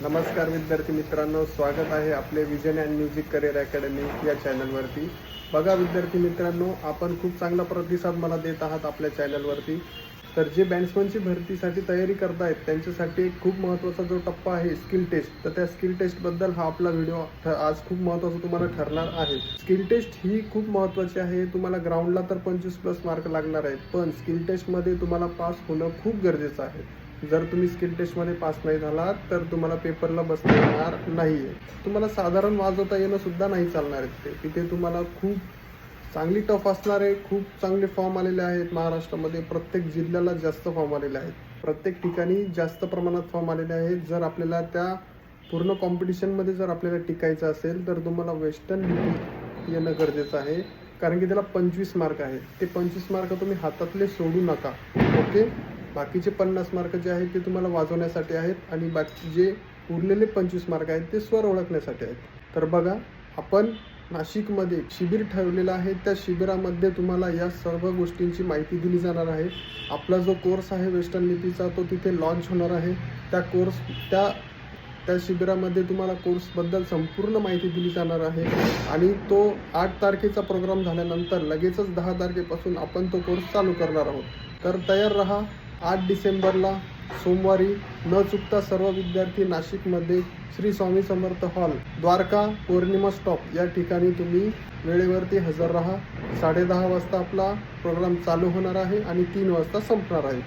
नमस्कार विद्यार्थी मित्रांनो स्वागत आहे आपले vision and music career academy या चॅनलवरती बघा विद्यार्थी मित्रांनो आपण खूप चांगला प्रतिसाद मला देत आहात आपल्या चॅनलवरती तर जे बँड्समनची भरतीसाठी तयारी करतायत त्यांच्यासाठी एक खूप महत्त्वाचा जो टप्पा आहे स्किल टेस्ट तर त्या स्किल टेस्टबद्दल हा आपला व्हिडिओ ठ- आज खूप महत्त्वाचा तुम्हाला ठरणार आहे. स्किल टेस्ट ही खूप महत्त्वाची आहे. तुम्हाला ग्राउंडला तर पंचवीस प्लस मार्क लागणार आहेत पण स्किल टेस्टमध्ये तुम्हाला पास होणं खूप गरजेचं आहे. जर तुम्ही स्किल टेस्टमध्ये पास नाही झालात तर तुम्हाला पेपरला बसता येणार नाही आहे तुम्हाला साधारण वाजवता येणं सुद्धा नाही चालणार आहे तिथे. तिथे तुम्हाला खूप चांगली टफ असणार आहे खूप चांगले फॉर्म आलेले आहेत महाराष्ट्रामध्ये. प्रत्येक जिल्ह्याला जास्त फॉर्म आलेले आहेत. प्रत्येक ठिकाणी जास्त प्रमाणात फॉर्म आलेले आहेत. जर आपल्याला त्या पूर्ण कॉम्पिटिशनमध्ये जर आपल्याला टिकायचं असेल तर तुम्हाला वेस्टर्न लिपी येणं गरजेचं आहे. कारण की त्याला पंचवीस मार्क आहेत. ते पंचवीस मार्क तुम्ही हातातले सोडू नका. ओके बाकीचे पन्नास मार्क जे आहेत ते तुम्हाला वाजवण्यासाठी आहेत आणि बाकी जे उरलेले पंचवीस मार्क आहेत ते स्वर ओळखण्यासाठी आहेत. तर बघा आपण नाशिकमध्ये शिबिर ठेवलेलं आहे. त्या शिबिरामध्ये तुम्हाला या सर्व गोष्टींची माहिती दिली जाणार आहे. आपला जो कोर्स आहे वेस्टर्न लिपीचा तो तिथे लॉन्च होणार आहे. त्या कोर्स त्या त्या शिबिरामध्ये तुम्हाला कोर्सबद्दल संपूर्ण माहिती दिली जाणार आहे. आणि तो आठ तारखेचा प्रोग्राम झाल्यानंतर लगेचच दहा तारखेपासून आपण तो कोर्स चालू करणार आहोत. तर तयार रहा. आठ डिसेंबरला सोमवारी न चुकता सर्व विद्यार्थी नाशिकमध्ये श्री स्वामी समर्थ हॉल द्वारका पौर्णिमा स्टॉप या ठिकाणी तुम्ही वेळेवरती हजर राहा. साडेदहा वाजता आपला प्रोग्राम चालू होणार आहे आणि तीन वाजता संपणार आहे.